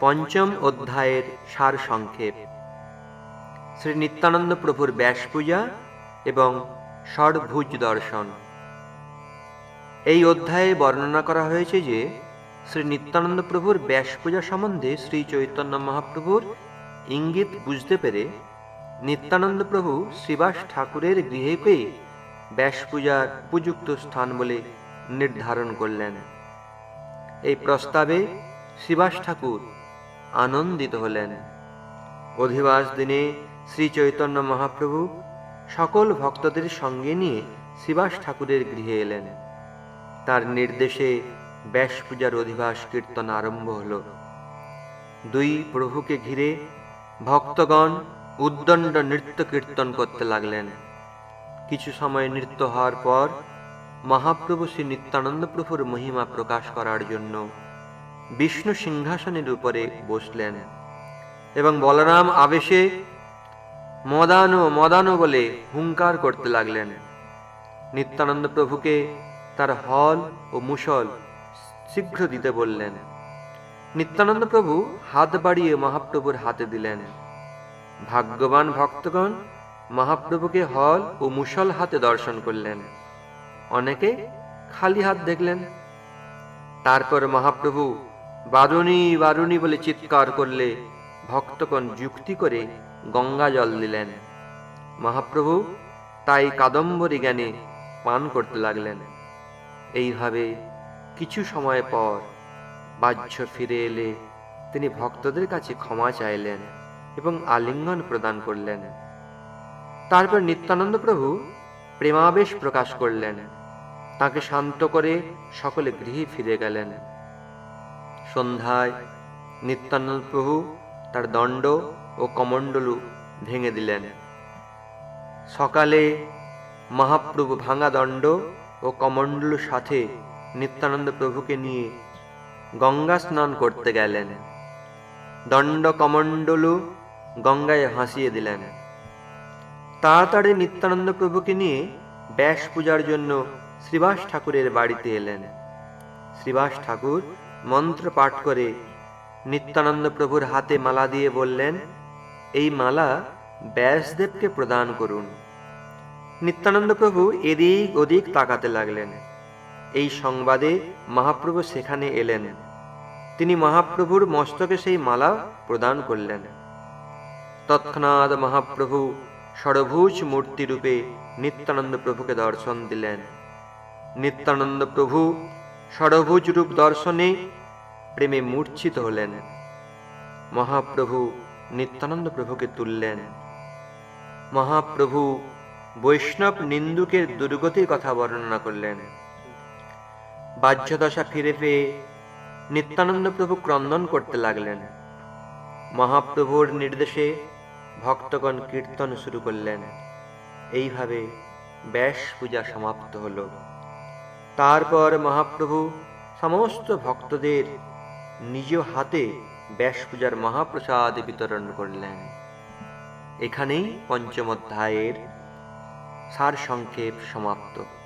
পঞ্চম অধ্যায়ের সার সংক্ষেপ। শ্রী নিত্যানন্দ প্রভুর ব্যাস পূজা এবং ষড়ভুজ দর্শন। এই অধ্যায়ে বর্ণনা করা হয়েছে যে, শ্রী নিত্যানন্দ প্রভুর ব্যাস পূজা সম্বন্ধে শ্রী চৈতন্য মহাপ্রভুর ইঙ্গিত বুঝতে পেরে নিত্যানন্দ প্রভু শ্রীবাস ঠাকুরের গৃহেকেই ব্যাস পূজার উপযুক্ত স্থান বলে নির্ধারণ করলেন। এই প্রস্তাবে শ্রীবাস ঠাকুর আনন্দিত হলেন। অধিবাস দিনে শ্রী চৈতন্য মহাপ্রভু সকল ভক্তদের সঙ্গে নিয়ে শিবাস ঠাকুরের গৃহে এলেন। তার নির্দেশে ব্যাস পূজার অধিবাস কীর্তন আরম্ভ হল। দুই প্রভুকে ঘিরে ভক্তগণ উদ্দণ্ড নৃত্য কীর্তন করতে লাগলেন। কিছু সময় নৃত্য হওয়ার পর মহাপ্রভু শ্রী নিত্যানন্দ প্রভুর মহিমা প্রকাশ করার জন্য বিষ্ণু সিংহাসনের উপরে বসলেন এবং বলরাম আবেশে, মদানো মদানো বলে হুঙ্কার করতে লাগলেন। নিত্যানন্দ প্রভুকে তার হল ও মুসল শীঘ্র দিতে বললেন। নিত্যানন্দ প্রভু হাত বাড়িয়ে মহাপ্রভুর হাতে দিলেন। ভাগ্যবান ভক্তগণ মহাপ্রভুকে হল ও মুসল হাতে দর্শন করলেন। অনেকে খালি হাত দেখলেন। তারপর মহাপ্রভু বারুণী বারুণী বলে চিৎকার করলে ভক্তগণ যুক্তি করে গঙ্গা জল দিলেন। মহাপ্রভু তাই কাদম্বরী জ্ঞানে পান করতে লাগলেন। এইভাবে কিছু সময় পর বাহ্য ফিরে এলে তিনি ভক্তদের কাছে ক্ষমা চাইলেন এবং আলিঙ্গন প্রদান করলেন। তারপর নিত্যানন্দ প্রভু প্রেমাবেশ প্রকাশ করলেন। তাকে শান্ত করে সকলে গৃহে ফিরে গেলেন। সন্ধ্যায় নিত্যানন্দ প্রভু তার দণ্ড ও কমণ্ডলু ভেঙে দিলেন। সকালে মহাপ্রভু ভাঙা দণ্ড ও কমণ্ডলুর সাথে নিত্যানন্দ প্রভুকে নিয়ে গঙ্গা স্নান করতে গেলেন। দণ্ড কমণ্ডলু গঙ্গায় ভাসিয়ে দিলেন। তাড়াতাড়ি নিত্যানন্দ প্রভুকে নিয়ে ব্যাস পূজার জন্য শ্রীবাস ঠাকুরের বাড়িতে এলেন। শ্রীবাস ঠাকুর মন্ত্র পাঠ করে নিত্যানন্দ প্রভুর হাতে মালা দিয়ে বললেন, এই মালা ব্যাসদেবকে প্রদান করুন। নিত্যানন্দ প্রভু এদিক ওদিক তাকাতে লাগলেন। এই সংবাদে মহাপ্রভু সেখানে এলেন। তিনি মহাপ্রভুর মস্তকে সেই মালা প্রদান করলেন। তৎক্ষণাৎ মহাপ্রভু ষড়ভুজ মূর্তিরূপে নিত্যানন্দ প্রভুকে দর্শন দিলেন। নিত্যানন্দ প্রভু ষড়ভুজ রূপ দর্শনে প্রেমে মূর্ছিত হলেন। মহাপ্রভু নিত্যানন্দ প্রভুকে তুললেন। মহাপ্রভু বৈষ্ণব নিন্দুকের দুর্গতির কথা বর্ণনা করলেন। বাহ্যদশা ফিরে পেয়ে নিত্যানন্দ প্রভু ক্রন্দন করতে লাগলেন। মহাপ্রভুর নির্দেশে ভক্তগণ কীর্তন শুরু করলেন। এইভাবে ব্যাস পূজা সমাপ্ত হল। তারপর মহাপ্রভু সমস্ত ভক্তদের নিজ হাতে ব্যাস পূজার মহাপ্রসাদ বিতরণ করলেন। এখানেই পঞ্চম অধ্যায়ের সার সংক্ষেপ সমাপ্ত।